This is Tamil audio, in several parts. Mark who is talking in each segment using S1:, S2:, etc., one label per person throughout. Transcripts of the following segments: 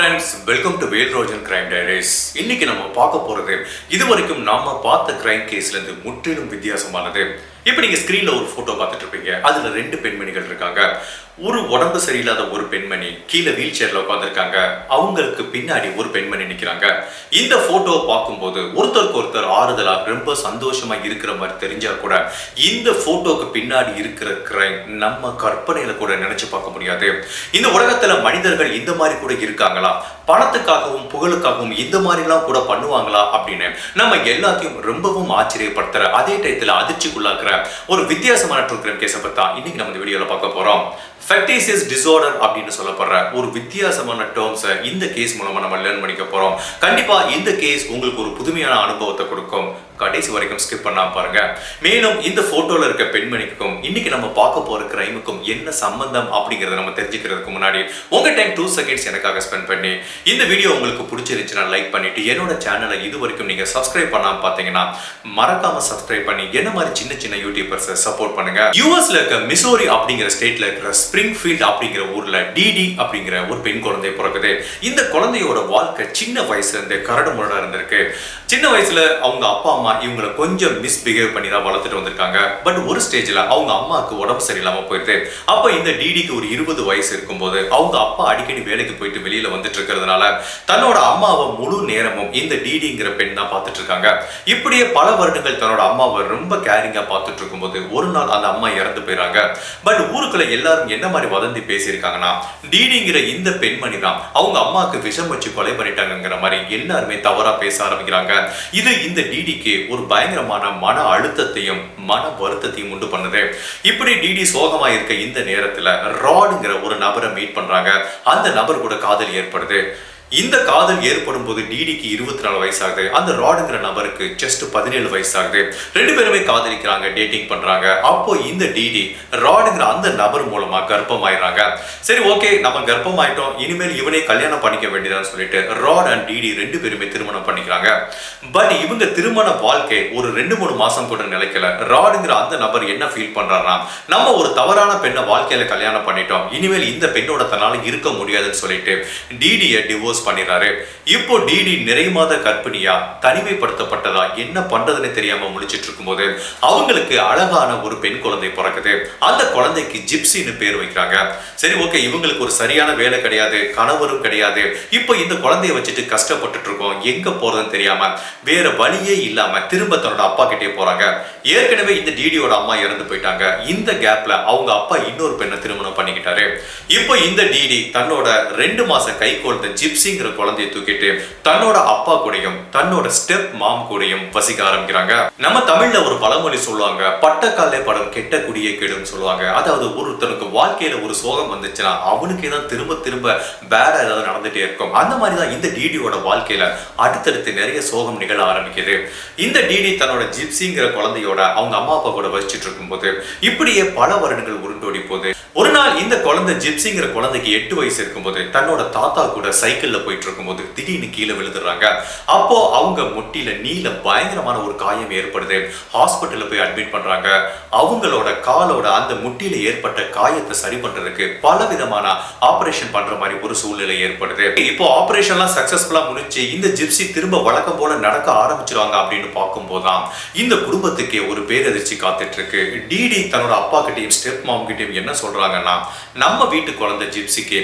S1: ஃப்ரெண்ட்ஸ் வெல்கம் டு வேல்ரோஜன் கிரைம் டைரிஸ் இன்னைக்கு நம்ம பார்க்க போறது இது வரைக்கும் நாம பார்த்த கிரைம் கேஸ்ல இருந்து முற்றிலும் வித்தியாசமானது. இப்போ நீங்க ஸ்க்ரீனில் ஒரு போட்டோ பார்த்துட்டு இருப்பீங்க. அதுல ரெண்டு பெண்மணிகள் இருக்காங்க. ஒரு உடம்பு சரியில்லாத ஒரு பெண்மணி கீழே வீல் சேர்ல உட்காந்துருக்காங்க அவங்களுக்கு பின்னாடி ஒரு பெண்மணி நிற்கிறாங்க இந்த ஃபோட்டோவை பார்க்கும்போது ஒருத்தருக்கு ஒருத்தர் ஆறுதலா ரொம்ப சந்தோஷமா இருக்கிற மாதிரி தெரிஞ்சா கூட இந்த ஃபோட்டோவுக்கு பின்னாடி இருக்கிற கிரைம் நம்ம கற்பனையில கூட நினைச்சு பார்க்க முடியாது. இந்த உலகத்துல மனிதர்கள் இந்த மாதிரி கூட இருக்காங்களா? பணத்துக்காகவும் புகழுக்காகவும் இந்த மாதிரிலாம் கூட பண்ணுவாங்களா அப்படின்னு நம்ம எல்லாத்தையும் ரொம்பவும் ஆச்சரியப்படுத்துகிற அதே டயத்தில் அதிர்ச்சிக்குள்ளாக்குற ஒரு வித்தியாசமான ட்ரூ கிரைம் கேஸை பத்தா இன்னைக்கு நம்ம இந்த வீடியோவில் பார்க்க போறோம். ஃபெக்டேசியஸ் டிசார்டர் அப்படின்னு சொல்லப்படுற ஒரு வித்தியாசமான டேர்ம்ஸை இந்த கேஸ் மூலமாக நம்ம லேர்ன் பண்ணிக்க போகிறோம் கண்டிப்பாக இந்த கேஸ் உங்களுக்கு ஒரு புதுமையான அனுபவத்தை கொடுக்கும். கடைசி வரைக்கும் ஸ்கிப் பண்ணாமல் பாருங்க. மேலும் இந்த போட்டோல இருக்க பெண்மணிக்கும் இன்னைக்கு நம்ம பார்க்க போற கிரைமுக்கும் என்ன சம்பந்தம் அப்படிங்கறத நம்ம தெரிஞ்சுக்கிறதுக்கு முன்னாடி உங்க டைம் டூ செகண்ட்ஸ் எனக்காக ஸ்பெண்ட் பண்ணி இந்த வீடியோ உங்களுக்கு பிடிச்சிருந்துச்சுன்னா லைக் பண்ணிட்டு என்னோட சேனலை இது வரைக்கும் நீங்க சப்ஸ்கிரைப் பண்ணாம பாத்தீங்கன்னா மறக்காம சப்ஸ்கிரைப் பண்ணி என்ன மாதிரி சின்ன சின்ன யூடியூபர்ஸை சப்போர்ட் பண்ணுங்க. யூஎஸ்ல இருக்க மிசோரி அப்படிங்கிற ஸ்டேட்ல இருக்கிற ஸ்பிரிங்ஃபீல்ட் அப்படிங்கிற ஊர்ல டிடி அப்படிங்கிற ஒரு பெண் குழந்தை பிறக்குது. இந்த குழந்தையோட வாழ்க்கை சின்ன வயசுல இருந்தே கரடு முரடா இருந்திருக்கு. சின்ன வயசுல அவங்க அப்பா அம்மா இவங்களை கொஞ்சம் மிஸ்பிஹேவ் பண்ணி தான் வளர்த்துட்டு வந்திருக்காங்க. பட் ஒரு ஸ்டேஜ்ல அவங்க அம்மாவுக்கு உடம்பு சரியில்லாம போயிடுது அப்போ இந்த டிடிக்கு ஒரு இருபது வயசு இருக்கும்போது அவங்க அப்பா அடிக்கடி வேலைக்கு போயிட்டு வெளியில வந்துட்டு இருக்கிறதுனால தன்னோட அம்மாவை முழு நேரமும் இந்த டிடிங்கிற பெண் தான் பார்த்துட்டு இருக்காங்க. இப்படியே பல வருடங்கள் தன்னோட அம்மாவை ரொம்ப கேரிங்கா பார்த்துட்டு இருக்கும்போது ஒரு நாள் அந்த அம்மா இறந்து போயிடுறாங்க பட் ஊருக்குள்ள எல்லாரும் என்ன என்ன மாதிரி வதந்தி பேசியிருக்காங்கன்னா டிடிங்கிற இந்த பெண்மணி தான் அவங்க அம்மாவுக்கு விஷம் வச்சு கொலை பண்ணிட்டாங்கங்கிற மாதிரி எல்லாருமே தவறா பேச ஆரம்பிக்கிறாங்க. இது இந்த டிடிக்கு ஒரு பயங்கரமான மன அழுத்தத்தையும் மன வருத்தத்தையும் உண்டு பண்ணுது. இப்படி டிடி சோகமா இருக்க இந்த நேரத்துல ராடுங்கிற ஒரு நபரை மீட் பண்றாங்க. அந்த நபர் கூட காதல் ஏற்படுது. இந்த காதல் ஏற்படும் போது டிடிக்கு இருபத்தி நாலு வயசாகுது. அந்த ராடுங்கிற நபருக்கு ஜஸ்ட் பதினேழு வயசாகுது. ரெண்டு பேருமே காதலிக்கிறாங்க டேட்டிங் பண்றாங்க. அப்போ இந்த டிடி ராடுங்கிற அந்த நபர் மூலமா கர்ப்பமாயிடுறாங்க. சரி ஓகே நம்ம கர்ப்பமாயிட்டோம். இனிமேல் இவனே கல்யாணம் பண்ணிக்க வேண்டியதான்னு சொல்லிட்டு ராட் அண்ட் டிடி ரெண்டு பேருமே திருமணம் பண்ணிக்கிறாங்க. பட் இவங்க திருமண வாழ்க்கை ஒரு ரெண்டு மூணு மாசம் கூட நிலைக்கல. ராடுங்கிற அந்த நபர் என்ன ஃபீல் பண்றாருன்னா நம்ம ஒரு தவறான பெண்ணை வாழ்க்கையில கல்யாணம் பண்ணிட்டோம். இனிமேல் இந்த பெண்ணோட தன்னால இருக்க முடியாதுன்னு சொல்லிட்டு டிடியை டிவோர்ஸ் பண்ணிடுறாரு இப்போ டிடி நிறை மாத கற்பிணியா தனிமைப்படுத்தப்பட்டதா என்ன பண்றதுன்னு தெரியாம முழிச்சிட்டு இருக்கும்போது அவங்களுக்கு அழகான ஒரு பெண் குழந்தை பிறக்குது. அந்த குழந்தைக்கு ஜிப்சின்னு பேர் வைக்கிறாங்க. சரி ஓகே இவங்களுக்கு ஒரு சரியான வேலை கிடையாது கணவரும் கிடையாது. இப்போ இந்த குழந்தைய வச்சுட்டு கஷ்டப்பட்டுட்டு இருக்கோம் எங்க போறதுன்னு தெரியாம வேற வழியே இல்லாம திரும்ப தன்னோட அப்பா கிட்டே போறாங்க. ஏற்கனவே இந்த டிடியோட அம்மா இறந்து போயிட்டாங்க. இந்த கேப்ல அவங்க அப்பா இன்னொரு பெண்ணை திருமணம் பண்ணிக்கிட்டாரு. இப்போ இந்த டிடி தன்னோட ரெண்டு மாச கை குழந்தை ஜிப்சிங்கிற குழந்தைய தூக்கிட்டு தன்னோட அப்பா கூடயும் தன்னோட ஸ்டெப் மாம் கூடயும் வசிக்க ஆரம்பிக்கிறாங்க. நம்ம தமிழ்ல ஒரு பழமொழி சொல்லுவாங்க பட்டக்காலே படம் கெட்ட குடியே கெடும் சொல்லுவாங்க. அதாவது ஒருத்தனுக்கு வாழ்க்கையில ஒரு சோகம் வந்துச்சுன்னா அவனுக்கே தான் திரும்ப திரும்ப வேற ஏதாவது நடந்துட்டே இருக்கும். அந்த மாதிரி தான் இந்த டிடியோட வாழ்க்கையில அடுத்தடுத்து நிறைய சோகம் நிகழ ஆரம்பிக்குது. இந்த டிடி தன்னோட ஜிப்சிங்கிற குழந்தையோட அவங்க அம்மா அப்பா கூட வசிச்சுட்டு இருக்கும்போது இப்படியே பல வருடங்கள் உருண்டோடி போகுது. ஒரு நாள் இந்த குழந்தை ஜிப்சிங்கிற குழந்தைக்கு எட்டு வயசு இருக்கும்போது தன்னோட தாத்தா கூட சைக்கிள்ல போயிட்டு இருக்கும்போது திடீர்னு கீழே விழுதுறாங்க அப்போ அவங்க முட்டியில நீல பயங்கரமான ஒரு காயம் ஏற்படுது. ஹாஸ்பிட்டல்ல போய் அட்மிட் பண்றாங்க. அவங்களோட காலோட அந்த முட்டியில ஏற்பட்ட காயத்தை சரி பண்றதுக்கு பல விதமான ஆபரேஷன் பண்ற மாதிரி ஒரு சூழ்நிலை ஏற்படுது. இப்போ ஆபரேஷன்லாம் சக்சஸ்ஃபுல்லா முடிஞ்சு இந்த ஜிப்சி திரும்ப வழக்கம் போல நடக்க ஆரம்பிச்சிருவாங்க அப்படின்னு பார்க்கும்போதுதான் இந்த குடும்பத்துக்கே ஒரு பேரதிர்ச்சி காத்துட்டு இருக்கு டிடி தன்னோட அப்பா கிட்டயும் ஸ்டெப் மாம் கிட்டயும் என்ன சொல்றாங்கன்னா நம்ம வீட்டு குழந்தை ஜிப்சிக்கு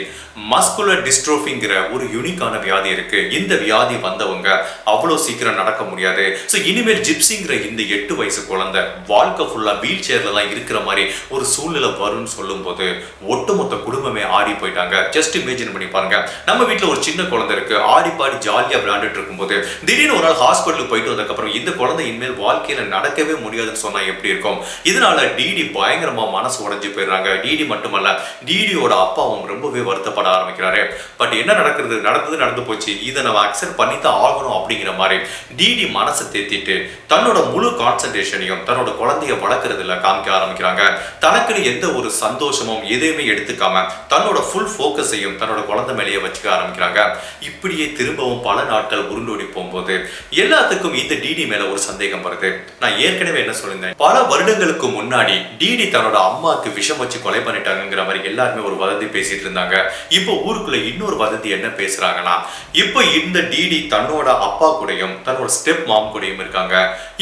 S1: மஸ்குலர் டிஸ்ட்ரோஃபிங்கிற ஒரு யூனிக்கான வியாதி இருக்கு. இந்த வியாதி வந்தவங்க அவ்வளோ சீக்கிரம் நடக்க முடியாது. ஸோ இனிமேல் ஜிப்சிங்கிற இந்த எட்டு வயசு குழந்தை வாழ்க்கை ஃபுல்லா வீல் சேர்ல தான் இருக்கிற மாதிரி ஒரு சூழ்நிலை வரும்னு சொல்லும்போது ஒட்டுமொத்த குடும்பமே ஆடி போயிட்டாங்க. ஜஸ்ட் இமேஜின் பண்ணி பாருங்க. நம்ம வீட்டில் ஒரு சின்ன குழந்தை இருக்கு. ஆடி பாடி ஜாலியாக விளையாண்டுட்டு இருக்கும்போது திடீர்னு ஒரு நாள் ஹாஸ்பிட்டலுக்கு போயிட்டு வந்ததுக்கப்புறம் இந்த குழந்தை இனிமேல் வாழ்க்கையில நடக்கவே முடியாதுன்னு சொன்னா எப்படி இருக்கும்? இதனால டிடி பயங்கரமா மனசு உடைஞ்சு போயிடுறாங்க. டிடி மட்டுமல்ல டிடியோட அப்பாவும் ரொம்பவே வருத்தப்பட ஆரம்பிக்கிறாரு. பட் என்ன நடக்கிறது? நடந்தது நடந்து போச்சு. இதை நம்ம அக்செப்ட் பண்ணி தான் ஆகணும் அப்படிங்கிற மாதிரி டிடி மனசை தேத்திட்டு தன்னோட முழு கான்சன்ட்ரேஷனையும் தன்னோட குழந்தைய வளர்க்குறதுல காமிக்க ஆரம்பிக்கிறாங்க. தனக்குன்னு எந்த ஒரு சந்தோஷமும் எதையுமே எடுத்துக்காம தன்னோட ஃபுல் ஃபோக்கஸையும் தன்னோட குழந்தை மேலேயே வச்சுக்க ஆரம்பிக்கிறாங்க. இப்படியே திரும்பவும் பல நாட்கள் உருண்டோடி போகும்போது எல்லாத்துக்கும் இந்த டிடி மேல ஒரு சந்தேகம் வருது. நான் ஏற்கனவே என்ன சொல்லியிருந்தேன்? பல வருடங்களுக்கு முன்னாடி டிடி தன்னோட அம்மாவுக்கு விஷம் வச்சு கொலை பண்ணிட்டாங்கிற மாதிரி எல்லாருமே ஒரு வதந்தி பேசிட்டு இருந்தாங்க. இப்போ ஊருக்குள்ள இன்னொரு வதந்தி என்ன பேச பேசுறாங்கன்னா இப்போ இந்த டிடி தன்னோட அப்பா கூடயும் தன்னோட ஸ்டெப் மாம் கூடயும் இருக்காங்க.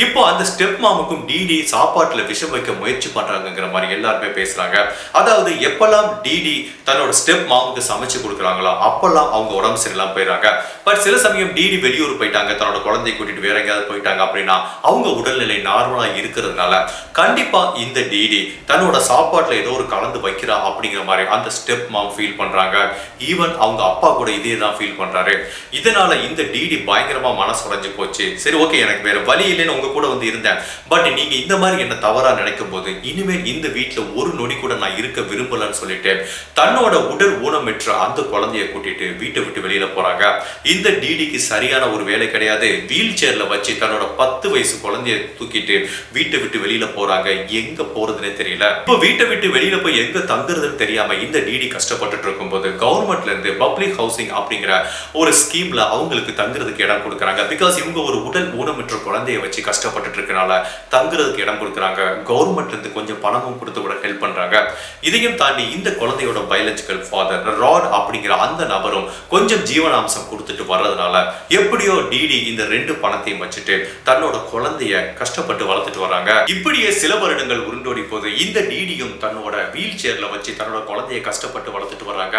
S1: இப்போ அந்த ஸ்டெப் மாமுக்கும் டிடி சாப்பாட்டுல விஷம் வைக்க முயற்சி பண்றாங்கங்கிற மாதிரி எல்லாருமே பேசுறாங்க. அதாவது எப்பெல்லாம் டிடி தன்னோட ஸ்டெப் மாமுக்கு சமைச்சு கொடுக்குறாங்களோ அப்பெல்லாம் அவங்க உடம்பு சரியில்லாம போயிடுறாங்க. பட் சில சமயம் டிடி வெளியூர் போயிட்டாங்க தன்னோட குழந்தைய கூட்டிட்டு வேற எங்கேயாவது போயிட்டாங்க அப்படின்னா அவங்க உடல்நிலை நார்மலா இருக்கிறதுனால கண்டிப்பா இந்த டிடி தன்னோட சாப்பாட்டில் ஏதோ ஒரு கலந்து வைக்கிறா அப்படிங்கிற மாதிரி அந்த ஸ்டெப் மாம் ஃபீல் பண்றாங்க. ஈவன் அவங்க அப்பா கூட இதே தான் ஃபீல் பண்ணுறாரு இதனால இந்த டிடி பயங்கரமா மனசு உடஞ்சி போச்சு. சரி ஓகே எனக்கு வேறு வழி இல்லைன்னு உங்க கூட வந்து இருந்தேன். பட் நீங்க இந்த மாதிரி என்ன தவறாக நினைக்கும் போது இனிமேல் இந்த வீட்டில் ஒரு நொடி கூட நான் இருக்க விரும்பலன்னு சொல்லிட்டு தன்னோட உடல் ஊனமிற்ற அந்த குழந்தைய கூட்டிட்டு வீட்டை விட்டு வெளியில போறாங்க. இந்த டிடிக்கு சரியான ஒரு வேலை கிடையாது. வீல் சேர்ல வச்சு தன்னோட பத்து வயசு குழந்தைய தூக்கிட்டு வீட்டை விட்டு வெளியில போறாங்க. எங்க போறதுன்னே தெரியல. இப்போ வீட்டை விட்டு வெளியில போய் எங்க தங்குறதுன்னு தெரியாம இந்த டிடி கஷ்டப்பட்டுட்டு இருக்கும்போது கவர்மெண்ட்ல இருந்து பப்ளிக் ஹவுசிங் அப்படிங்கிற ஒரு ஸ்கீம்ல அவங்களுக்கு தங்குறதுக்கு இடம் கொடுக்குறாங்க. பிகாஸ் இவங்க ஒரு உடல் ஊனமிற்ற குழந்தைய வச்சு கஷ்டப்பட்டுட்டு இருக்கனால தங்குறதுக்கு இடம் கொடுக்குறாங்க. கவர்மெண்ட்ல இருந்து கொஞ்சம் பணமும் கொடுத்து கூட ஹெல்ப் பண்றாங்க. இதையும் தாண்டி இந்த குழந்தையோட பயாலஜிக்கல் ஃபாதர் ராட் அப்படிங்கிற அந்த நபரும் கொஞ்சம் ஜீவனாம்சம் கொடுத்துட்டு வர்றதுனால எப்படியோ டிடி இந்த ரெண்டு பணத்தையும் வச்சுட்டு தன்னோட குழந்தைய கஷ்டப்பட்டு வளர்த்துட்டு வராங்க இப்படியே சில வருடங்கள் உருண்டோடி போது இந்த டிடியும் தன்னோட வீல் சேர்ல வச்சு தன்னோட குழந்தைய கஷ்டப்பட்டு வளர்த்துட்டு வராங்க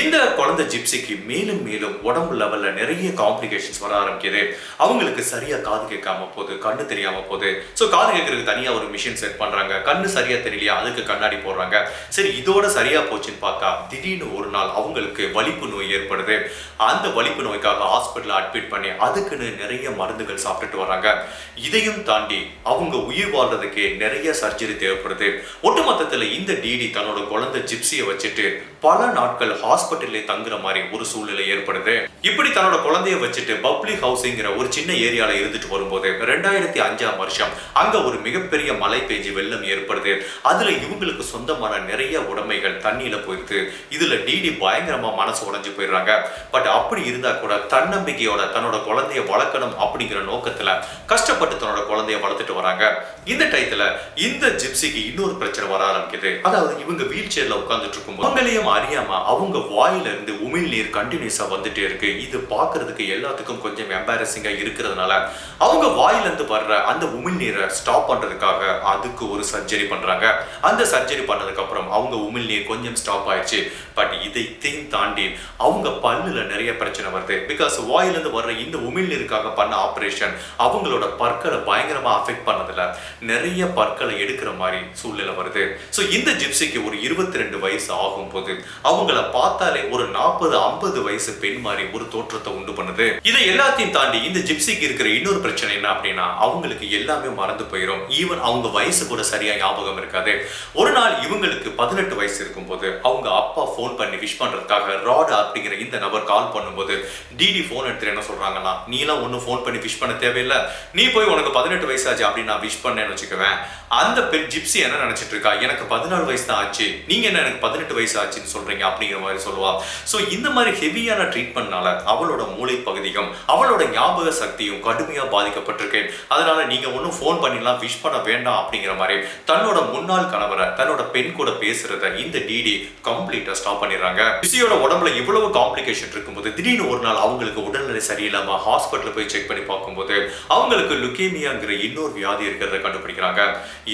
S1: இந்த குழந்தை ஜிப்சிக்கு மே மேலும் மேலும் உடம்பு லெவல்ல நிறைய காம்ப்ளிகேஷன்ஸ் வர ஆரம்பிக்குது. அவங்களுக்கு சரியா காது கேட்காம போகுது கண்ணு தெரியாம போகுது. ஸோ காது கேட்கறதுக்கு தனியா ஒரு மிஷின் செட் பண்ணுறாங்க கண்ணு சரியா தெரியலையா அதுக்கு கண்ணாடி போடுறாங்க. சரி இதோட சரியா போச்சுன்னு பார்த்தா திடீர்னு ஒரு நாள் அவங்களுக்கு வலிப்பு நோய் ஏற்படுது. அந்த வலிப்பு நோய்க்காக ஹாஸ்பிட்டலில் அட்மிட் பண்ணி அதுக்குன்னு நிறைய மருந்துகள் சாப்பிட்டுட்டு வராங்க இதையும் தாண்டி அவங்க உயிர் வாழ்றதுக்கு நிறைய சர்ஜரி தேவைப்படுது. ஒட்டுமொத்தத்துல இந்த டிடி தன்னோட குழந்தை ஜிப்சியை வச்சுட்டு பல நாட்கள் ஹாஸ்பிட்டல்லே தங்குற மாதிரி ஒரு சூழ்நிலை ஏற்படுது. இப்படி தன்னோட குழந்தைய வச்சுட்டு பப்ளிக் ஹவுசிங்கிற ஒரு சின்ன ஏரியால இருந்துட்டு வரும்போது ரெண்டாயிரத்தி அஞ்சாம் வருஷம் அங்க ஒரு மிகப்பெரிய மழை பெஞ்சு வெள்ளம் ஏற்படுது. அதுல இவங்களுக்கு சொந்தமான நிறைய உடைமைகள் தண்ணியில போயிருக்கு இதுல டிடி பயங்கரமா மனசு உடைஞ்சு போயிடுறாங்க. பட் அப்படி இருந்தா கூட தன்னம்பிக்கையோட தன்னோட குழந்தைய வளர்க்கணும் அப்படிங்கிற நோக்கத்துல கஷ்டப்பட்டு தன்னோட குழந்தைய வளர்த்துட்டு வராங்க. இந்த டயத்துல இந்த ஜிப்சிக்கு இன்னொரு பிரச்சனை வர ஆரம்பிக்குது. அதாவது இவங்க வீல் சேர்ல உட்கார்ந்துட்டு இருக்கும் அவங்களையும் அறியாம அவங்க வாயில இருந்து உமிழ் நீர் வந்துட்டே இருக்கு. இது பாக்குறதுக்கு எல்லாத்துக்கும் கொஞ்சம் எம்பாரசிங்காக இருக்கிறதுனால அவங்க வாயில இருந்து வர்ற அந்த உமிழ் நீரை ஸ்டாப் பண்றதுக்காக அதுக்கு ஒரு சர்ஜரி பண்றாங்க. அந்த சர்ஜரி பண்ணதுக்கு அப்புறம் அவங்க உமிழ் நீர் கொஞ்சம் ஸ்டாப் ஆயிடுச்சு. பட் இதைத்தையும் தாண்டி அவங்க பல்லுல நிறைய பிரச்சனை வருது. பிகாஸ் வாயில இருந்து வர்ற இந்த உமிழ் நீருக்காக பண்ண ஆபரேஷன் அவங்களோட பற்களை பயங்கரமா அஃபெக்ட் பண்ணதில் நிறைய பற்களை எடுக்கிற மாதிரி சூழ்நிலை வருது. ஸோ இந்த ஜிப்சிக்கு ஒரு இருபத்தி ரெண்டு வயசு ஆகும் போது அவங்கள பார்த்தாலே ஒரு நாற்பது ஐம்பது வயசு வயசு பெண் மாதிரி ஒரு தோற்றத்தை உண்டு பண்ணுது. இதை எல்லாத்தையும் தாண்டி இந்த ஜிப்சிக்கு இருக்கிற இன்னொரு பிரச்சனை என்ன அப்படின்னா அவங்களுக்கு எல்லாமே மறந்து போயிடும் ஈவன் அவங்க வயசு கூட சரியா ஞாபகம் இருக்காது. ஒரு நாள் இவங்களுக்கு பதினெட்டு வயசு இருக்கும்போது அவங்க அப்பா ஃபோன் பண்ணி விஷ் பண்றதுக்காக ராட் அப்படிங்கிற இந்த நபர் கால் பண்ணும்போது டிடி ஃபோன் எடுத்துட்டு என்ன சொல்றாங்கன்னா நீலாம் ஒன்றும் ஃபோன் பண்ணி விஷ் பண்ண தேவையில்லை. நீ போய் உனக்கு பதினெட்டு வயசாச்சு அப்படின்னு நான் விஷ் பண்ணேன்னு வச்சுக்குவேன். அந்த பெண் ஜிப்சி என்ன நினைச்சிட்டு இருக்கா? எனக்கு பதினாலு வயசு தான் ஆச்சு. நீங்க என்ன எனக்கு பதினெட்டு வயசு ஆச்சுன்னு சொல்றீங்க? அப்படிங்கிற மாதிரி சொல்லுவா. ஸோ இந்த மாதிரி ஹெவி சரியான ட்ரீட்மெண்ட்னால அவளோட மூளை பகுதியும் அவளோட ஞாபக சக்தியும் கடுமையாக பாதிக்கப்பட்டிருக்கு அதனால நீங்க ஒன்றும் ஃபோன் பண்ணிலாம் விஷ் பண்ண வேண்டாம் அப்படிங்கிற மாதிரி தன்னோட முன்னாள் கணவரை தன்னோட பெண் கூட பேசுறத இந்த டிடி கம்ப்ளீட்டா ஸ்டாப் பண்ணிடுறாங்க. ரிஷியோட உடம்புல இவ்வளவு காம்ப்ளிகேஷன் இருக்கும்போது திடீர்னு ஒரு நாள் அவங்களுக்கு உடல்நிலை சரியில்லாம ஹாஸ்பிட்டல் போய் செக் பண்ணி பார்க்கும்போது அவங்களுக்கு லுக்கேமியாங்கிற இன்னொரு வியாதி இருக்கிறத கண்டுபிடிக்கிறாங்க.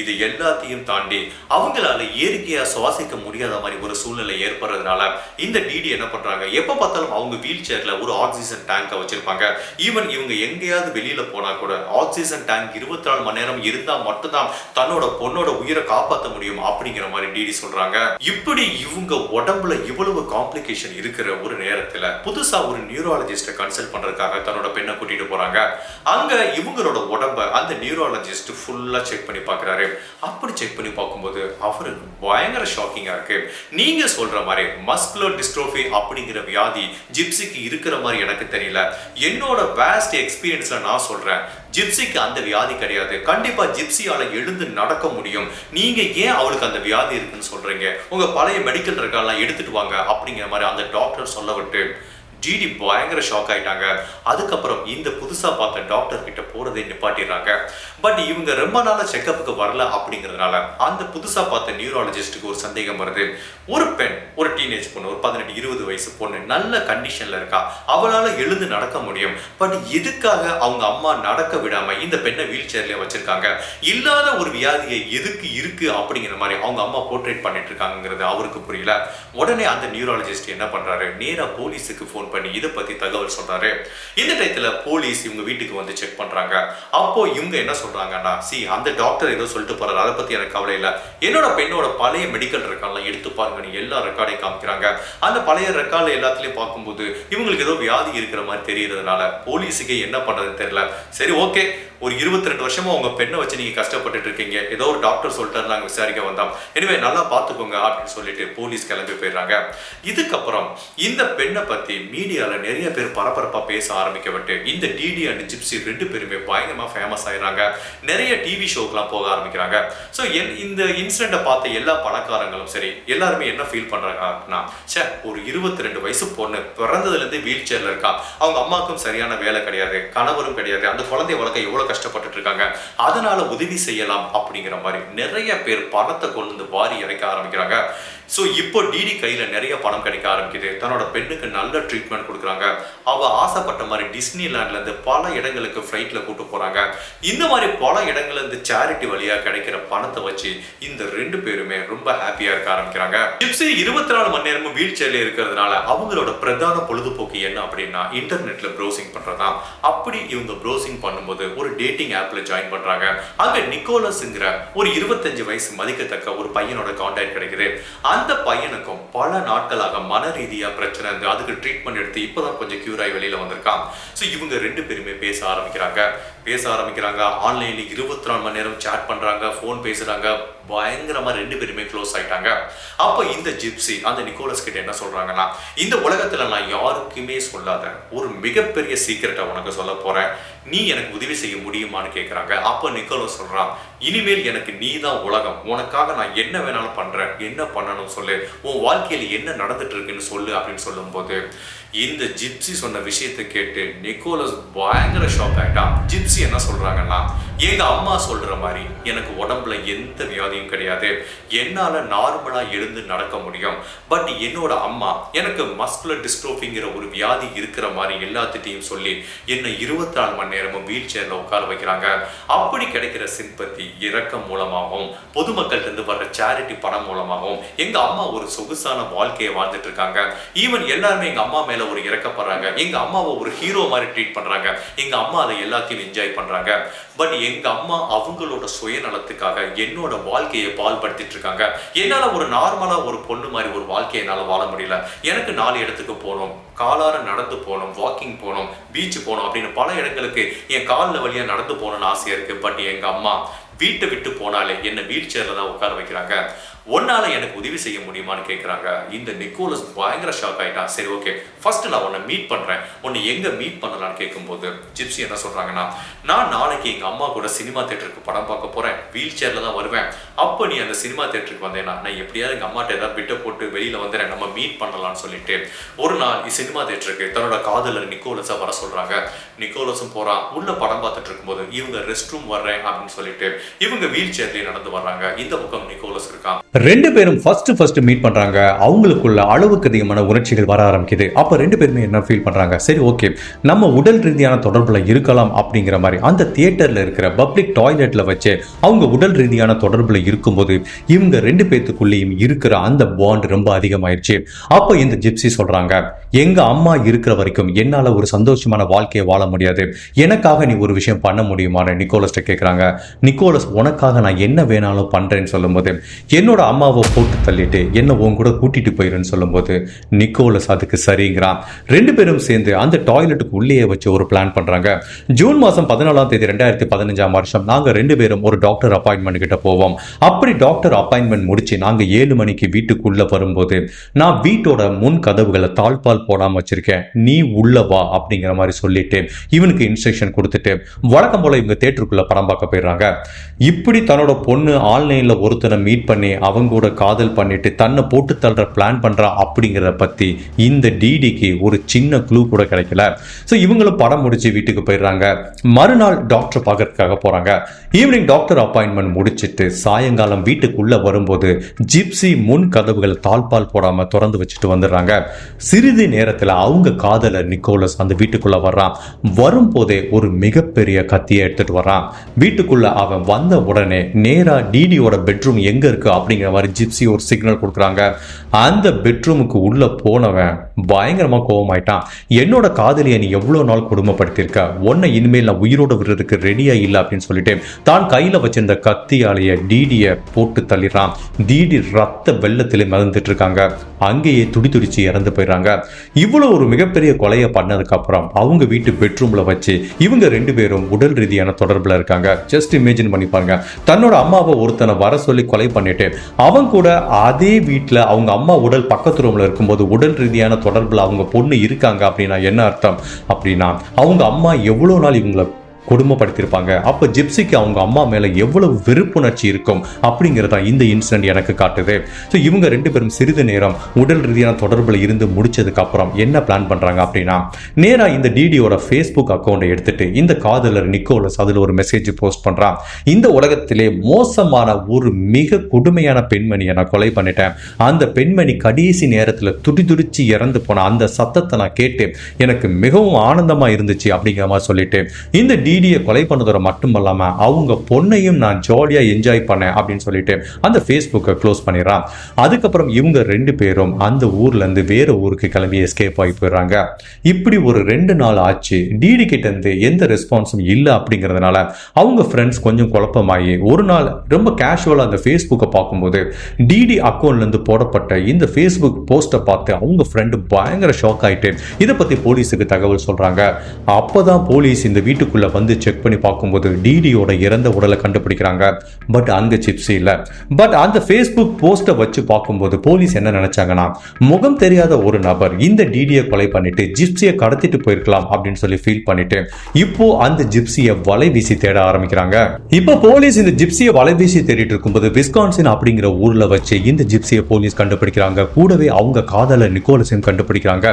S1: இது எல்லாத்தையும் தாண்டி அவங்களால இயற்கையா சுவாசிக்க முடியாத மாதிரி ஒரு சூழ்நிலை ஏற்படுறதுனால இந்த டிடி என்ன பண்றாங்க? எப்ப பார்த்தாலும் அவங்க வீல் சேர்ல ஒரு ஆக்சிஜன் டேங்கை வச்சிருப்பாங்க. ஈவன் இவங்க எங்கேயாவது வெளியில போனா கூட ஆக்சிஜன் டேங்க் இருபத்தி நாலு மணி நேரம் இருந்தா மட்டும்தான் தன்னோட பொண்ணோட உயிரை காப்பாற்ற முடியும் அப்படிங்கிற மாதிரி டிடி சொல்றாங்க. இப்படி இவங்க உடம்புல இவ்வளவு காம்ப்ளிகேஷன் இருக்கிற ஒரு நேரத்துல புதுசா ஒரு நியூராலஜிஸ்ட கன்சல்ட் பண்றதுக்காக தன்னோட பெண்ணை கூட்டிட்டு போறாங்க. அங்க இவங்களோட உடம்ப அந்த நியூரலஜிஸ்ட் ஃபுல்லா செக் பண்ணி பார்க்கறாரு அப்படி செக் பண்ணி பார்க்கும்போது அவருக்கு பயங்கர ஷாக்கிங்கா இருக்கு. நீங்க சொல்ற மாதிரி மஸ்குலர் டிஸ்ட்ரோஃபி அப்படிங்கிற வியாதி ஜிப்சிக்கு இருக்கிற மாதிரி எனக்கு தெரியல. என்னோட வேஸ்ட் எக்ஸ்பீரியன்ஸ்ல நான் சொல்றேன். ஜிப்சிக்கு அந்த வியாதி கிடையாது. கண்டிப்பா ஜிப்சியால எழுந்து நடக்க முடியும். நீங்க ஏன் அவளுக்கு அந்த வியாதி இருக்குன்னு சொல்றீங்க? உங்க பழைய மெடிக்கல் ரெக்கார்ட்லாம் எடுத்துட்டு வாங்க அப்படிங்கிற மாதிரி அந்த டாக்டர் சொல்ல விட்டு டிடி பயங்கர ஷாக் ஆயிட்டாங்க. அதுக்கப்புறம் இந்த புதுசாக பார்த்த டாக்டர் கிட்ட போறதை நிப்பாட்டிடுறாங்க. பட் இவங்க ரொம்ப நாளாக செக்கப்புக்கு வரல அப்படிங்கிறதுனால அந்த புதுசாக பார்த்த நியூராலஜிஸ்டுக்கு ஒரு சந்தேகம் வருது. ஒரு பெண் ஒரு டீனேஜ் பொண்ணு ஒரு பதினெட்டு இருபது வயசு பொண்ணு நல்ல கண்டிஷனில் இருக்கா. அவளால் எழுந்து நடக்க முடியும். பட் எதுக்காக அவங்க அம்மா நடக்க விடாமல் இந்த பெண்ணை வீல் சேர்ல வச்சுருக்காங்க? இல்லாத ஒரு வியாதியை எதுக்கு இருக்குது அப்படிங்கிற மாதிரி அவங்க அம்மா போர்ட்ரேட் பண்ணிட்டு இருக்காங்கிறது அவருக்கு புரியல. உடனே அந்த நியூராலஜிஸ்ட் என்ன பண்ணுறாரு நேராக போலீஸுக்கு ஃபோன் பண்ணி இதை பத்தி தகவல் சொன்னார். இந்த டயத்துல போலீஸ் இவங்க வீட்டுக்கு வந்து செக் பண்றாங்க. அப்போ இவங்க என்ன சொல்றாங்கன்னா சி அந்த டாக்டர் ஏதோ சொல்லிட்டு போறாரு. அதை பத்தி எனக்கு கவலை இல்லை. என்னோட பெண்ணோட பழைய மெடிக்கல் ரெக்கார்ட்லாம் எடுத்து பாருங்க. எல்லா ரெக்கார்டையும் காமிக்கிறாங்க. அந்த பழைய ரெக்கார்ட்ல எல்லாத்துலயும் பார்க்கும்போது இவங்களுக்கு ஏதோ வியாதி இருக்கிற மாதிரி தெரியறதுனால போலீஸுக்கு என்ன பண்றதுன்னு தெரியல. சரி ஓகே ஒரு இருபத்தி ரெண்டு வருஷமா உங்க பெண்ணை வச்சு நீங்க கஷ்டப்பட்டுட்டு இருக்கீங்க. ஏதோ ஒரு டாக்டர் சொல்லிட்டாரு நாங்க விசாரிக்க வந்தோம். எனவே நல்லா பார்த்துக்கோங்க அப்படின்னு சொல்லிட்டு போலீஸ் கிளம்பி போயிடுறாங்க. இதுக்கப்புறம் இந்த பெண்ணை பத்தி மீடியால நிறைய பேர் பரபரப்பா பேச ஆரம்பிக்கப்பட்டு இந்த டிடி அண்ட் ஜிப்சி ரெண்டு பேருமே பயங்கரமா ஃபேமஸ் ஆயிடுறாங்க. நிறைய டிவி ஷோக்கெல்லாம் போக ஆரம்பிக்கிறாங்க. ஸோ இந்த இன்சிடென்ட்டை பார்த்த எல்லா பணக்காரங்களும் சரி எல்லாருமே என்ன ஃபீல் பண்றாங்க அப்படின்னா ச்சே ஒரு இருபத்தி ரெண்டு வயசு பொண்ணு பிறந்ததுல இருந்து வீல் சேர்ல இருக்கா. அவங்க அம்மாவுக்கும் சரியான வேலை கிடையாது கணவரும் கிடையாது அந்த குழந்தைய வளர்க்க எவ்வளவு கஷ்டப்பட்டுட்டு இருக்காங்க அதனால உதவி செய்யலாம் அப்படிங்கிற மாதிரி நிறைய பேர் பணத்தை கொண்டு வந்து வாரி இறைக்க ஆரம்பிக்கிறாங்க. ஸோ இப்போ டிடி கையில் நிறைய பணம் கிடைக்க ஆரம்பிக்குது. தன்னோட பெண்ணுக்கு நல்ல ட்ரீட்மெண்ட் கொடுக்குறாங்க. அவ ஆசைப்பட்ட மாதிரி டிஸ்னி லேண்ட்ல இருந்து பல இடங்களுக்கு ஃப்ளைட்டில் கூட்டு போறாங்க. இந்த மாதிரி பல இடங்கள்ல இருந்து சேரிட்டி வழியா கிடைக்கிற பணத்தை வச்சு இந்த ரெண்டு பேருமே ரொம்ப ஹாப்பியாக இருக்க ஆரம்பிக்கிறாங்க. ஜிப்ஸி இருபத்தி நாலு மணி நேரமும் வீல் சேர்ல இருக்கிறதுனால அவங்களோட பிரதான பொழுதுபோக்கு என்ன அப்படின்னா இன்டர்நெட்டில் ப்ரௌசிங் பண்ணுறதா அப்படி இவங்க ப்ரௌசிங் பண்ணும்போது ஒரு டேட்டிங் ஆப்பில் ஜாயின் பண்ணுறாங்க அங்கே நிக்கோலஸ்ங்கிற ஒரு இருபத்தஞ்சு வயசு மதிக்கத்தக்க ஒரு பையனோட காண்டாக்ட் கிடைக்குது. அந்த பையனுக்கும் பல நாட்களாக மன ரீதியாக பிரச்சனை இருந்து அதுக்கு ட்ரீட்மெண்ட் எடுத்து இப்போதான் கொஞ்சம் கியூர் ஆகி வெளியில் வந்திருக்கான். ஸோ இவங்க ரெண்டு பேருமே பேச ஆரம்பிக்கிறாங்க. பேச ஆரம்பிக்கிறாங்க. ஆன்லைனில் இருபத்தி நாலு மணி நேரம் சேட் பண்ணுறாங்க ஃபோன் பேசுகிறாங்க பயங்கரமாக ரெண்டு பேருமே க்ளோஸ் ஆகிட்டாங்க அப்போ இந்த ஜிப்சி அந்த நிக்கோலஸ் கிட்ட என்ன சொல்கிறாங்கன்னா இந்த உலகத்தில் நான் யாருக்குமே சொல்லாத ஒரு மிகப்பெரிய சீக்கிரட்டை உனக்கு சொல்ல போகிறேன் நீ எனக்கு உதவி செய்ய முடியுமான்னு கேட்குறாங்க அப்போ நிக்கோலஸ் சொல்கிறான் இனிமேல் எனக்கு நீ தான் உலகம். உனக்காக நான் என்ன வேணாலும் பண்ணுறேன் என்ன பண்ணணும் சொல்லு. உன் வாழ்க்கையில் என்ன நடந்துட்டு இருக்குன்னு சொல்லு அப்படின்னு சொல்லும்போது இந்த ஜிப்சி சொன்ன விஷயத்தை கேட்டு நிக்கோலஸ் பயங்கர ஷாக் ஆகிட்டா ஜிப்சி என்ன சொல்கிறாங்கன்னா எங்க அம்மா சொல்ற மாதிரி எனக்கு உடம்புல எந்த வியாதியும் கிடையாது. என்னால நார்மலா எழுந்து நடக்க முடியும். பட் என்னோட அம்மா எனக்கு மஸ்குலர் டிஸ்ட்ரோஃபிங்கிற ஒரு வியாதி இருக்கிற மாதிரி எல்லாத்திட்டையும் சொல்லி என்னை இருபத்தி நாலு மணி நேரமும் வீல் சேர்ல உட்கார வைக்கிறாங்க. அப்படி கிடைக்கிற சிம்பத்தி இறக்கம் மூலமாகவும் பொதுமக்கள்கிட்ட இருந்து வர்ற சேரிட்டி பணம் மூலமாகவும் எங்க அம்மா ஒரு சொகுசான வாழ்க்கையை வாழ்ந்துட்டு இருக்காங்க. ஈவன் எல்லாருமே எங்க அம்மா மேல ஒரு இறக்கப்படுறாங்க. எங்க அம்மாவை ஒரு ஹீரோ மாதிரி ட்ரீட் பண்றாங்க. எங்க அம்மா அதை எல்லாத்தையும் என்ஜாய் பண்றாங்க. பட் எங்க அம்மா அவங்களோட சுயநலத்துக்காக என்னோட வாழ்க்கையை பால்படுத்திட்டு இருக்காங்க. என்னால ஒரு நார்மலா ஒரு பொண்ணு மாதிரி ஒரு வாழ்க்கையை என்னால வாழ முடியல. எனக்கு நாலு இடத்துக்கு போகணும் காலார நடந்து போகணும் வாக்கிங் போகணும் பீச் போகணும் அப்படின்னு பல இடங்களுக்கு என் காலில் வழியா நடந்து போகணும்னு ஆசையா இருக்கு. பட் எங்க அம்மா வீட்டை விட்டு போனாலே என்ன வீல் சேர்ல தான் உட்கார வைக்கிறாங்க. உன்னால எனக்கு உதவி செய்ய முடியுமான்னு கேட்குறாங்க இந்த நிக்கோலஸ் பயங்கர ஷாக் ஆயிட்டான். சரி ஓகே ஃபர்ஸ்ட் நான் உன்னை மீட் பண்ணுறேன் உன்னை எங்கே மீட் பண்ணலான்னு கேட்கும்போது ஜிப்ஸி என்ன சொல்கிறாங்கன்னா நான் நாளைக்கு எங்கள் அம்மா கூட சினிமா தேட்டருக்கு படம் பார்க்க போகிறேன் வீல் சேரில் தான் வருவேன். அப்போ நீ அந்த சினிமா தேட்டருக்கு வந்தேன்னா நான் எப்படியாவது எங்கள் அம்மாட்ட ஏதாவது விட்ட போட்டு வெளியில் வந்துடுறேன் நம்ம மீட் பண்ணலாம்னு சொல்லிட்டு ஒரு நாள் சினிமா தேட்டருக்கு தன்னோட காதலர் நிக்கோலஸை வர சொல்கிறாங்க நிக்கோலஸும் போகிறான் உள்ள படம் பார்த்துட்டு இருக்கும்போது இவங்க ரெஸ்ட் ரூம் வர்றேன் அப்படின்னு சொல்லிட்டு இவங்க வீல் சேர்லேயே நடந்து வர்றாங்க. இந்த பக்கம் நிக்கோலஸ் இருக்கான்.
S2: ரெண்டு பேரும் ஃபர்ஸ்ட் ஃபர்ஸ்ட் மீட் பண்றாங்க. அவங்களுக்குள்ள அளவுக்கு அதிகமான உணர்ச்சிகள் வர ஆரம்பிக்குது. அப்ப ரெண்டு பேருமே என்ன ஃபீல் பண்றாங்க? சரி ஓகே நம்ம உடல் ரீதியான தொடர்புல இருக்கலாம் அப்படிங்கிற மாதிரி. அந்த தியேட்டர்ல இருக்கிற பப்ளிக் டாய்லெட்ல வச்சு அவங்க உடல் ரீதியான தொடர்புல இருக்கும்போது இவங்க ரெண்டு பேத்துக்குள்ளேயும் இருக்கிற அந்த பாண்ட் ரொம்ப அதிகமாயிருச்சு. அப்ப இந்த ஜிப்சி சொல்றாங்க எங்க அம்மா இருக்கிற வரைக்கும் என்னால ஒரு சந்தோஷமான வாழ்க்கையை வாழ முடியாது. எனக்காக நீ ஒரு விஷயம் பண்ண முடியுமான்னு நிக்கோலஸ்ட கேட்கிறாங்க நிக்கோலஸ் உனக்காக நான் என்ன வேணாலும் பண்றேன்னு சொல்லும்போது என்னோட அம்மாவை போட்டு தள்ளிட்டு என்ன உன் கூட கூட்டிட்டு போயிருன்னு சொல்லும்போது நிக்கோலஸ் அதுக்கு சரிங்கிறான். ரெண்டு பேரும் சேர்ந்து அந்த டாய்லெட்டுக்கு உள்ளேயே வச்சு ஒரு பிளான் பண்றாங்க. ஜூன் மாசம் பதினாலாம் தேதி ரெண்டாயிரத்தி பதினஞ்சாம் வருஷம் நாங்க ரெண்டு பேரும் ஒரு டாக்டர் அப்பாயின்மெண்ட் கிட்ட போவோம். அப்படி டாக்டர் அப்பாயின்மெண்ட் முடிச்சு நாங்க ஏழு மணிக்கு வீட்டுக்குள்ள வரும்போது நான் வீட்டோட முன் கதவுகளை தாழ்பால் போடாம வச்சிருக்கேன். நீ உள்ள வா அப்படிங்கிற மாதிரி சொல்லிட்டு இவனுக்கு இன்ஸ்ட்ரக்ஷன் கொடுத்துட்டு வழக்கம் போல இவங்க தேட்டருக்குள்ள படம் பார்க்க போயிடுறாங்க. இப்படி தன்னோட பொண்ணு ஆன்லைன்ல ஒருத்தனை மீட் பண்ணி அவங்க கூட காதல் பண்ணிட்டு தன்னை போட்டு தள்ளுற பிளான் பண்றா அப்படிங்கிறத பத்தி இந்த டிடிக்கு ஒரு சின்ன க்ளூ கூட கிடைக்கல. ஸோ இவங்களும் படம் முடிச்சு வீட்டுக்கு போயிடுறாங்க. மறுநாள் டாக்டர் பார்க்கறதுக்காக போறாங்க. ஈவினிங் டாக்டர் அப்பாயின்மெண்ட் முடிச்சிட்டு சாயங்காலம் வீட்டுக்குள்ள வரும்போது ஜிப்சி முன் கதவுகள் தாழ்பால் போடாம திறந்து வச்சுட்டு வந்துடுறாங்க. சிறிது நேரத்துல அவங்க காதலர் நிக்கோலஸ் அந்த வீட்டுக்குள்ள வர்றான். வரும்போதே ஒரு மிகப்பெரிய கத்தியை எடுத்துட்டு வர்றான். வீட்டுக்குள்ள அவன் வந்த உடனே நேரா டிடியோட பெட்ரூம் எங்க இருக்கு அப்படிங்கிற மாதிரி ஜிப்சி ஒரு சிக்னல் கொடுக்குறாங்க. அந்த பெட்ரூமுக்கு உள்ள போனவன் பயங்கரமா கோவமாயிட்டான். என்னோட காதலியை நீ எவ்வளவு நாள் கொடுமைப்படுத்தியிருக்க? உன்னை இனிமேல் நான் உயிரோட விடுறதுக்கு ரெடியா இல்லை அப்படின்னு சொல்லிட்டு தான் கையில வச்சிருந்த கத்தியாலேயே டிடிய போட்டு தள்ளிடுறான். டிடி ரத்த வெள்ளத்திலே மிதந்துட்டு இருக்காங்க. அங்கேயே துடி துடிச்சு இறந்து போயிடுறாங்க. இவ்வளவு ஒரு மிகப்பெரிய கொலையை பண்ணதுக்கு அப்புறம் அவங்க வீட்டு பெட்ரூம்ல வச்சு இவங்க ரெண்டு பேரும் உடல் ரீதியான தொடர்புல இருக்காங்க. ஜஸ்ட் இமேஜின் பண்ணி பாருங்க. தன்னோட அம்மாவை ஒருத்தனை வர சொல்லி கொலை பண்ணிட்டு அவன் கூட அதே வீட்டில் அவங்க அம்மா உடல் பக்கத்து ரூமில் இருக்கும்போது உடல் ரீதியான தொடர்பில் அவங்க பொண்ணு இருக்காங்க அப்படின்னா என்ன அர்த்தம்? அப்படின்னா அவங்க அம்மா எவ்வளோ நாள் இவங்களை கொடுமைப்படுத்தியிருப்பாங்க. அப்போ ஜிப்சிக்கு அவங்க அம்மா மேலே எவ்வளவு வெறுப்புணர்ச்சி இருக்கும் அப்படிங்கிறதா இந்த இன்சிடென்ட் எனக்கு காட்டுது. ஸோ இவங்க ரெண்டு பேரும் சிறிது நேரம் உடல் ரீதியான தொடர்பில் இருந்து முடிச்சதுக்கு அப்புறம் என்ன பிளான் பண்ணுறாங்க அப்படின்னா நேராக இந்த டிடியோட ஃபேஸ்புக் அக்கௌண்ட்டை எடுத்துட்டு இந்த காதலர் நிக்கோலஸ் அதில் ஒரு மெசேஜ் போஸ்ட் பண்ணுறான் இந்த உலகத்திலே மோசமான ஒரு மிக கொடுமையான பெண்மணியை நான் கொலை பண்ணிட்டேன். அந்த பெண்மணி கடைசி நேரத்தில் துடிதுடிச்சு இறந்து போன அந்த சத்தத்தை நான் கேட்டு எனக்கு மிகவும் ஆனந்தமாக இருந்துச்சு அப்படிங்கிற மாதிரி சொல்லிட்டு இந்த டிடியை கொலை பண்ணதோட மட்டும் இல்லாம அவங்க பொண்ணையும் நான் ஜாலியா என்ஜாய் பண்ணேன் அப்படின்னு சொல்லிட்டு அந்த ஃபேஸ்புக்கை க்ளோஸ் பண்ணிடுறான். அதுக்கப்புறம் இவங்க ரெண்டு பேரும் அந்த ஊர்ல இருந்து வேற ஊருக்கு கிளம்பி எஸ்கேப் ஆகி போயிடுறாங்க. இப்படி ஒரு ரெண்டு நாள் ஆச்சு. டிடி கிட்ட இருந்து எந்த ரெஸ்பான்ஸும் இல்லை அப்படிங்கிறதுனால அவங்க ஃப்ரெண்ட்ஸ் கொஞ்சம் குழப்பமாகி ஒரு நாள் ரொம்ப கேஷுவலாக அந்த ஃபேஸ்புக்கை பார்க்கும்போது டிடி அக்கௌண்ட்லேருந்து போடப்பட்ட இந்த ஃபேஸ்புக் போஸ்ட்டை பார்த்து அவங்க ஃப்ரெண்டு பயங்கர ஷாக் ஆயிட்டு இதை பற்றி போலீஸுக்கு தகவல் சொல்கிறாங்க அப்போ தான் போலீஸ் இந்த வீட்டுக்குள்ளே வந்து வந்து செக் பண்ணி பார்க்கும்போது டிடியோட இறந்த உடலை கண்டுபிடிக்கிறாங்க. பட் அங்கே சிப்ஸ் இல்லை. பட் அந்த ஃபேஸ்புக் போஸ்ட்டை வச்சு பார்க்கும்போது போலீஸ் என்ன நினைச்சாங்கன்னா முகம் தெரியாத ஒரு நபர் இந்த டிடியை கொலை பண்ணிட்டு ஜிப்சியை கடத்திட்டு போயிருக்கலாம் அப்படின்னு சொல்லி ஃபீல் பண்ணிட்டு இப்போ அந்த ஜிப்சியை வலை வீசி தேட ஆரம்பிக்கிறாங்க. இப்போ போலீஸ் இந்த ஜிப்சியை வலை வீசி தேடிட்டு இருக்கும்போது விஸ்கான்சின் அப்படிங்கிற ஊர்ல வச்சு இந்த ஜிப்சியை போலீஸ் கண்டுபிடிக்கிறாங்க. கூடவே அவங்க காதலர் நிக்கோலஸையும் கண்டுபிடிக்கிறாங்க.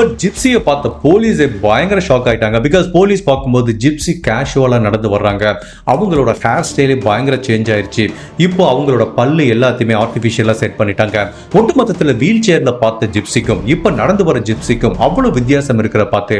S2: பட் ஜிப்சியை பார்த்த போலீஸ் பயங்கர ஷாக் ஆயிட்டாங்க. பிகாஸ் போலீஸ் பார்க்கும்போது ஜிப்சி கேஷுவலா நடந்து வர்றாங்க. அவங்களோட ஹேர் ஸ்டைலே பயங்கர சேஞ்ச் ஆயிருச்சு. இப்போ அவங்களோட பல்லு எல்லாத்தையுமே ஆர்டிஃபிஷியலாக செட் பண்ணிட்டாங்க. ஒட்டுமொத்தத்தில் வீல் சேர்ல பார்த்த ஜிப்சிக்கும் இப்போ நடந்து வர ஜிப்சிக்கும் அவ்வளவு வித்தியாசம் இருக்கிற பார்த்து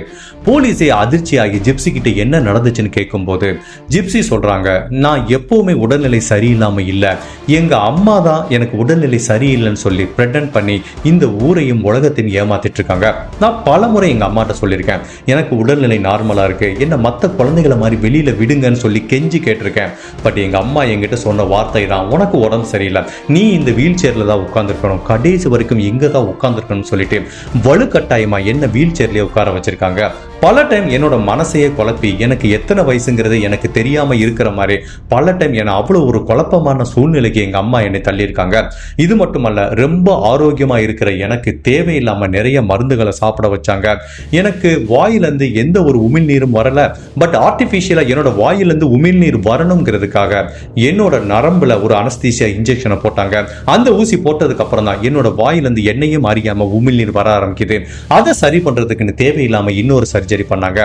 S2: போலீஸே அதிர்ச்சியாகி ஜிப்சி கிட்ட என்ன நடந்துச்சுன்னு கேட்கும்போது ஜிப்சி சொல்றாங்க நான் எப்பவுமே உடல்நிலை சரியில்லாம இல்லை. எங்க அம்மா தான் எனக்கு உடல்நிலை சரியில்லைன்னு சொல்லி ப்ரெட்டன் பண்ணி இந்த ஊரையும் உலகத்தையும் ஏமாத்திட்டு இருக்காங்க. நான் பல முறை எங்க அம்மாட்ட சொல்லியிருக்கேன் எனக்கு உடல்நிலை நார்மலா இருக்கு. என்ன மற்ற குழந்தைகளை மாதிரி வெளியில விடுங்கன்னு சொல்லி கெஞ்சி கேட்டிருக்கேன். பட் எங்க அம்மா என்கிட்ட சொன்ன வார்த்தை தான் உனக்கு உடம்பு சரியில்லை. நீ இந்த வீல் சேர்ல தான் உட்காந்துருக்கணும் கடைசி வரைக்கும் இங்க தான் உட்காந்துருக்கணும்னு சொல்லிட்டு வலுக்கட்டாயமா என்ன வீல் சேர்லேயே உட்கார வச்சிருக்காங்க. பல டைம் என்னோட மனசையே குழப்பி எனக்கு எத்தனை வயசுங்கிறது எனக்கு தெரியாம இருக்கிற மாதிரி பல டைம் என்னை அவ்வளோ ஒரு குழப்பமான சூழ்நிலைக்கு எங்க அம்மா என்னை தள்ளியிருக்காங்க. இது மட்டுமல்ல ரொம்ப ஆரோக்கியமா இருக்கிற எனக்கு தேவையில்லாம நிறைய மருந்துகளை சாப்பிட வச்சாங்க. எனக்கு வாயிலேருந்து எந்த ஒரு உமிழ்நீரும் வரல. பட் ஆர்டிஃபிஷியலாக என்னோட வாயிலிருந்து உமிழ்நீர் வரணுங்கிறதுக்காக என்னோட நரம்புல ஒரு அனஸ்தீசியா இன்ஜெக்ஷனை போட்டாங்க. அந்த ஊசி போட்டதுக்கு அப்புறம் தான் என்னோட வாயிலிருந்து எண்ணெயும் அறியாமல் உமிழ்நீர் வர ஆரம்பிக்குது. அதை சரி பண்ணுறதுக்குன்னு தேவையில்லாமல் இன்னொரு சர்ஜரி பண்ணாங்க.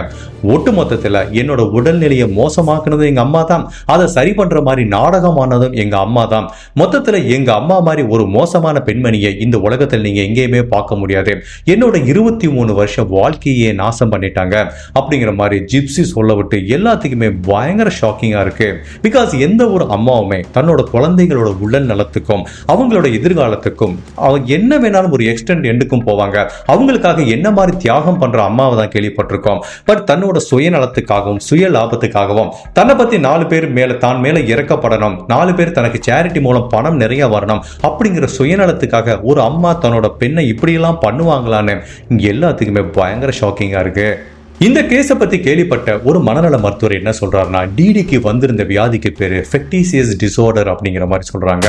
S2: ஒட்டு மொத்தத்தில் என்னோட உடல்நிலையை மோசமாக்குனதும் எங்கள் அம்மா தான். அதை சரி பண்ணுற மாதிரி நாடகமானதும் எங்கள் அம்மா தான். மொத்தத்தில் எங்க அம்மா மாதிரி ஒரு மோசமான பெண்மணியை இந்த உலகத்தில் நீங்கள் எங்கேயுமே பார்க்க முடியாது. என்னோட இருபத்தி மூணு வருஷம் வாழ்க்கையே நாசம் பண்ணிட்டாங்க. அப்படிங்கிற மாதிரி ஜிப்சி சொல்ல விட்டு எல்லாத்துக்குமே பயங்கர ஷாக்கிங்காக இருக்குது பிகாஸ் எந்த ஒரு அம்மாவுமே தன்னோட குழந்தைகளோட உடல் நலத்துக்கும் அவங்களோட எதிர்காலத்துக்கும் அவங்க என்ன வேணாலும் ஒரு எக்ஸ்டெண்ட் எண்டுக்கும் போவாங்க. அவங்களுக்காக என்ன மாதிரி தியாகம் பண்ணுற அம்மாவை தான் கேள்விப்பட்டிருக்கோம். பட் தன்னோட சுயநலத்துக்காகவும் சுய லாபத்துக்காகவும் தன்னை பற்றி நாலு பேர் மேலே தான் மேலே இறக்கப்படணும். நாலு பேர் தனக்கு சேரிட்டி மூலம் பணம் நிறைய வரணும். அப்படிங்கிற சுயநலத்துக்காக ஒரு அம்மா தன்னோட பெண்ணை இப்படியெல்லாம் பண்ணுவாங்களான்னு எல்லாத்துக்குமே பயங்கர ஷாக்கிங்காக இருக்குது இந்த கேஸை பத்தி கேள்விப்பட்ட ஒரு மனநல மருத்துவர் என்ன சொல்றாருன்னா டிடிக்கு வந்திருந்த வியாதிக்கு பேரு ஃபெக்டீசியஸ் டிசார்டர் அப்படிங்கிற மாதிரி சொல்றாங்க.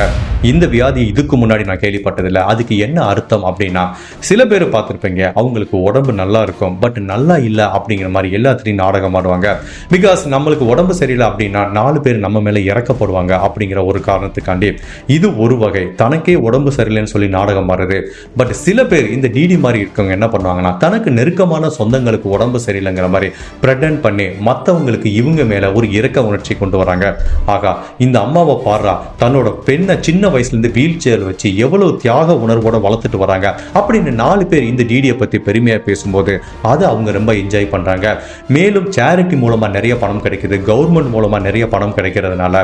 S2: இந்த வியாதி இதுக்கு முன்னாடி நான் கேள்விப்பட்டதில்ல. அதுக்கு என்ன அர்த்தம் அப்படின்னா சில பேர் பார்த்துருப்பீங்க அவங்களுக்கு உடம்பு நல்லா இருக்கும் பட் நல்லா இல்லை அப்படிங்கிற மாதிரி எல்லாத்துலையும் நாடகம் ஆடுவாங்க. பிகாஸ் நம்மளுக்கு உடம்பு சரியில்லை அப்படின்னா நாலு பேர் நம்ம மேலே இறக்கப்படுவாங்க அப்படிங்கிற ஒரு காரணத்துக்காண்டி இது ஒரு வகை. தனக்கே உடம்பு சரியில்லைன்னு சொல்லி நாடகம் ஆடுறது. பட் சில பேர் இந்த டிடி மாதிரி இருக்கவங்க என்ன பண்ணுவாங்கன்னா தனக்கு நெருக்கமான சொந்தங்களுக்கு உடம்பு சரியில்லைங்கிற மாதிரி ப்ரெட்டன் பண்ணி மற்றவங்களுக்கு இவங்க மேலே ஒரு இறக்க உணர்ச்சி கொண்டு வராங்க. ஆகா இந்த அம்மாவை பாடுறா. தன்னோட பெண்ணை சின்ன வயசுலேருந்து வீல் சேர் வச்சு எவ்வளவு தியாக உணர்வோட வளர்த்துட்டு வராங்க. அப்படின்னு நாலு பேர் இந்த டிடியை பற்றி பெருமையாக பேசும்போது அதை அவங்க ரொம்ப என்ஜாய் பண்ணுறாங்க மேலும் சேரிட்டி மூலமாக நிறைய பணம் கிடைக்குது. கவர்மெண்ட் மூலமாக நிறைய பணம் கிடைக்கிறதுனால.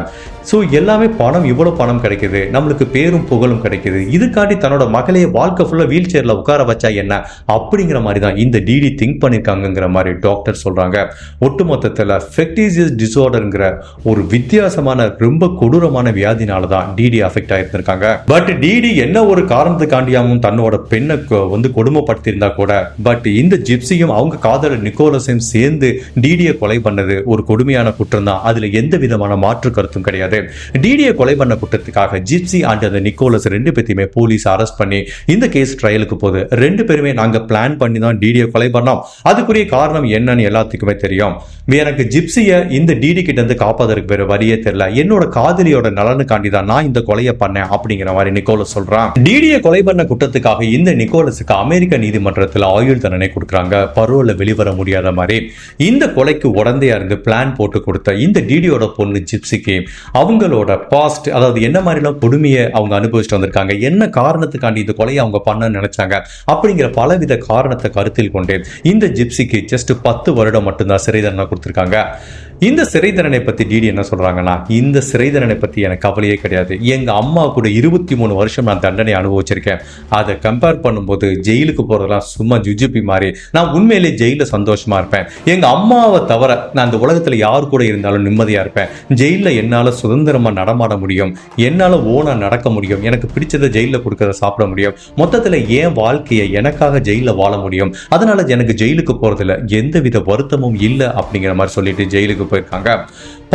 S2: ஸோ எல்லாமே பணம் இவ்வளோ பணம் கிடைக்குது. நம்மளுக்கு பேரும் புகழும் கிடைக்குது. இதுக்காண்டி தன்னோட மகளையே வாழ்க்கை ஃபுல்லாக வீல் சேரில் உட்கார வச்சா என்ன? அப்படிங்கிற மாதிரி தான் இந்த டிடி திங்க் பண்ணியிருக்காங்கங்கிற மாதிரி மாதிரி டாக்டர் சொல்கிறாங்க ஒட்டுமொத்தத்தில் ஃபெக்டீசியஸ் டிசார்டருங்கிற ஒரு வித்தியாசமான ரொம்ப கொடூரமான வியாதினால தான் டிடி அஃபெக்ட் ஆயிருந்திருக்காங்க. பட் டிடி என்ன ஒரு காரணத்துக்காண்டியாகவும் தன்னோட பெண்ணை வந்து கொடுமைப்படுத்தியிருந்தா கூட பட் இந்த ஜிப்சியும் அவங்க காதலர் நிக்கோலஸையும் சேர்ந்து டிடியை கொலை பண்ணது ஒரு கொடுமையான குற்றம் தான் அதில் எந்த விதமான மாற்று கருத்தும் கிடையாது. டிடியை கொலை பண்ண குற்றத்துக்காக ஜிப்சி அண்ட் அந்த நிக்கோலஸ் ரெண்டு பேத்தையுமே போலீஸ் அரெஸ்ட் பண்ணி இந்த கேஸ் ட்ரையலுக்கு போகுது ரெண்டு பேருமே நாங்கள் பிளான் பண்ணி தான் டிடியை கொலை பண்ணோம். அதுக்குரிய காரணம் என்னன்னு எல்லாத்துக்குமே தெரியும். எனக்கு ஜிப்சியை இந்த டிடி கிட்ட இருந்து காப்பாதற்கு வேற வரியே தெரியல. என்னோட காதலியோட நலனுக்காண்டி தான் நான் இந்த கொலையை பண்ணேன் அப்படிங்கிற மாதிரி நிக்கோலஸ் சொல்றான். டிடியை கொலை பண்ண குற்றத்துக்காக இந்த நிக்கோலஸுக்கு அமெரிக்க நீதிமன்றத்தில் ஆயுள் தண்டனை கொடுக்குறாங்க. பரோல வெளிவர முடியாத மாதிரி. இந்த கொலைக்கு உடந்தையா இருந்து பிளான் போட்டு கொடுத்த இந்த டிடியோட பொண்ணு ஜிப்சிக்கு அவங்களோட பாஸ்ட் அதாவது என்ன மாதிரிலாம் கொடுமையை அவங்க அனுபவிச்சுட்டு வந்திருக்காங்க என்ன காரணத்துக்காண்டி இந்த கொலையை அவங்க பண்ண நினைச்சாங்க அப்படிங்கிற பலவித காரணத்தை கருத்தில் கொண்டு இந்த ஜிப்சிக்கு ஜஸ்ட் பத்து வருடம் மட்டும்தான் சிறை தண்டனை கொடுத்துருக்காங்க. இந்த சிறை தண்டனை பத்தி டிடி என்ன சொல்றாங்கன்னா இந்த சிறை தண்டனை பத்தி எனக்கு கவலையே கிடையாது. எங்க அம்மா கூட இருபத்தி மூணு வருஷம் நான் தண்டனை அனுபவிச்சிருக்கேன். அதை கம்பேர் பண்ணும்போது ஜெயிலுக்கு போறதெல்லாம் சும்மா ஜுஜுபி மாதிரி. நான் உண்மையிலே ஜெயில சந்தோஷமா இருப்பேன். எங்க அம்மாவை தவிர நான் அந்த உலகத்துல யார் கூட இருந்தாலும் நிம்மதியா இருப்பேன். ஜெயில என்னால சுதந்திரமா நடமாட முடியும். என்னால ஓனா நடக்க முடியும். எனக்கு பிடிச்சதை ஜெயில கொடுக்கறத சாப்பிட முடியும். மொத்தத்துல என் வாழ்க்கையை எனக்காக ஜெயில வாழ முடியும். அதனால எனக்கு ஜெயிலுக்கு போறதுல எந்தவித வருத்தமும் இல்லை அப்படிங்கிற மாதிரி சொல்லிட்டு ஜெயிலுக்கு போயிருக்காங்க.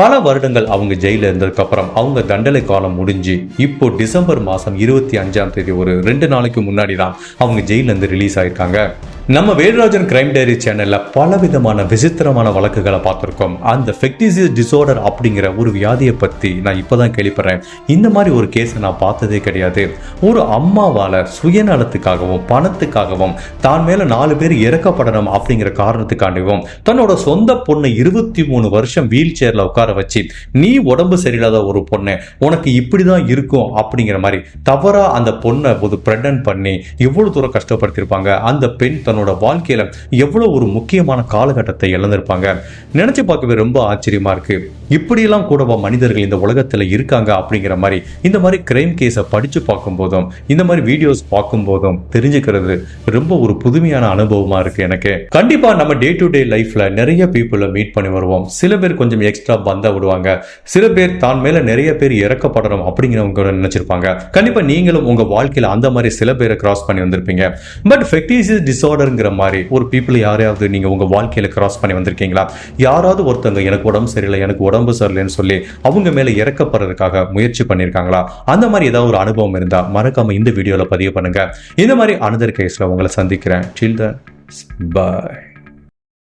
S2: பல வருடங்கள் அவங்க ஜெயில இருந்ததுக்கு அப்புறம் அவங்க தண்டனை காலம் முடிஞ்சு இப்போ டிசம்பர் மாசம் இருபத்தி அஞ்சாம் தேதி ஒரு ரெண்டு நாளைக்கு முன்னாடி தான் அவங்க ஜெயில இருந்து ரிலீஸ் ஆயிருக்காங்க. நம்ம வேல்ராஜன் கிரைம் டைரி சேனல்ல பல விதமான விசித்திரமான வழக்குகளை பார்த்துருக்கோம். அந்த ஃபெக்டிசியஸ் டிசார்டர் அப்படிங்கிற ஒரு வியாதியை பத்தி நான் இப்பதான் கேள்விப்படுறேன். இந்த மாதிரி ஒரு கேஸை நான் பார்த்ததே கிடையாது. ஒரு அம்மாவால சுயநலத்துக்காகவும் பணத்துக்காகவும் தான் மேல நாலு பேர் இறக்கப்படணும் அப்படிங்கிற காரணத்துக்காண்டியும் தன்னோட சொந்த பொண்ணை இருபத்தி மூணு வருஷம் வீல் சேர்ல உட்கார வச்சு நீ உடம்பு சரியில்லாத ஒரு பொண்ணு உனக்கு இப்படிதான் இருக்கும் அப்படிங்கிற மாதிரி தவறா அந்த பொண்ணை ஒரு பிரெக்னன்ட் பண்ணி எவ்வளவு தூரம் கஷ்டப்படுத்தியிருப்பாங்க? அந்த பெண் தன்னோட வாழ்க்கையில எவ்வளவு ஒரு முக்கியமான காலகட்டத்தை இழந்திருப்பாங்க. நினைச்சு பார்க்கவே ரொம்ப ஆச்சரியமா இருக்கு. இப்படியெல்லாம் கூடவா மனிதர்கள் இந்த உலகத்துல இருக்காங்க அப்படிங்கிற மாதிரி இந்த மாதிரி கிரைம் கேஸை படிச்சு பார்க்கும்போதும் இந்த மாதிரி வீடியோஸ் பார்க்கும்போதும் தெரிஞ்சுக்கிறது ரொம்ப ஒரு புதுமையான அனுபவமா இருக்கு எனக்கு. கண்டிப்பா நம்ம டே டு டே லைஃப்ல நிறைய பீப்புளை மீட் பண்ணி வருவோம். சில பேர் கொஞ்சம் எக்ஸ்ட்ரா பந்தா விடுவாங்க. சில பேர் தான் மேல நிறைய பேர் இறக்கப்படணும் அப்படிங்கிறவங்க நினைச்சிருப்பாங்க. கண்டிப்பா நீங்களும் உங்க வாழ்க்கையில அந்த மாதிரி சில பேரை கிராஸ் பண்ணி வந்திருப்பீங்க. பட் ஃபெக்டிசிஸ் ஆர்டருங்கிற மாதிரி ஒரு பீப்புள் யாரையாவது நீங்க உங்க வாழ்க்கையில கிராஸ் பண்ணி வந்திருக்கீங்களா? யாராவது ஒருத்தவங்க எனக்கு உடம்பு சரியில்லை எனக்கு உடம்பு சரியில்லைன்னு சொல்லி அவங்க மேலே இறக்கப்படுறதுக்காக முயற்சி பண்ணியிருக்காங்களா? அந்த மாதிரி ஏதாவது ஒரு அனுபவம் இருந்தா மறக்காம இந்த வீடியோவில் பதிவு பண்ணுங்க. இந்த மாதிரி அனதர் கேஸில் உங்களை சந்திக்கிறேன். சில்ட்ரன் பாய்